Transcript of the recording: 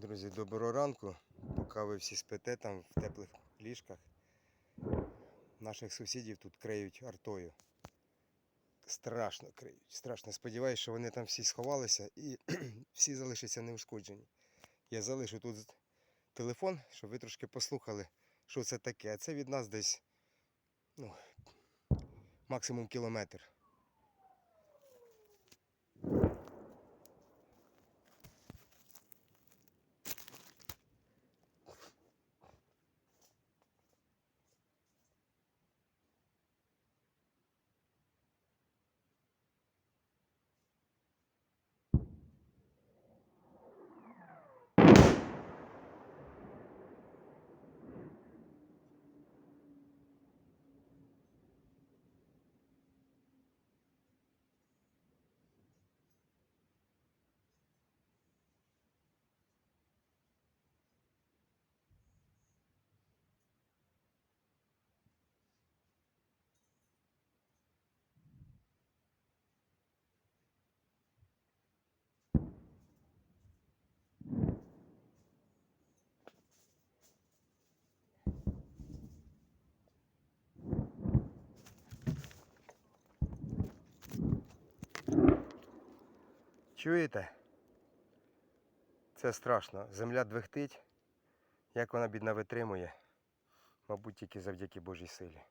Друзі, доброго ранку. Поки ви всі спите там в теплих ліжках. Наших сусідів тут криють артою. Страшно криють. Страшно. Сподіваюсь, що вони там всі сховалися і всі залишаться неушкоджені. Я залишу тут телефон, щоб ви трошки послухали, що це таке. А це від нас десь ну, максимум кілометр. Чуєте? Це страшно. Земля двихтить. Як вона бідна витримує? Мабуть, тільки завдяки Божій силі.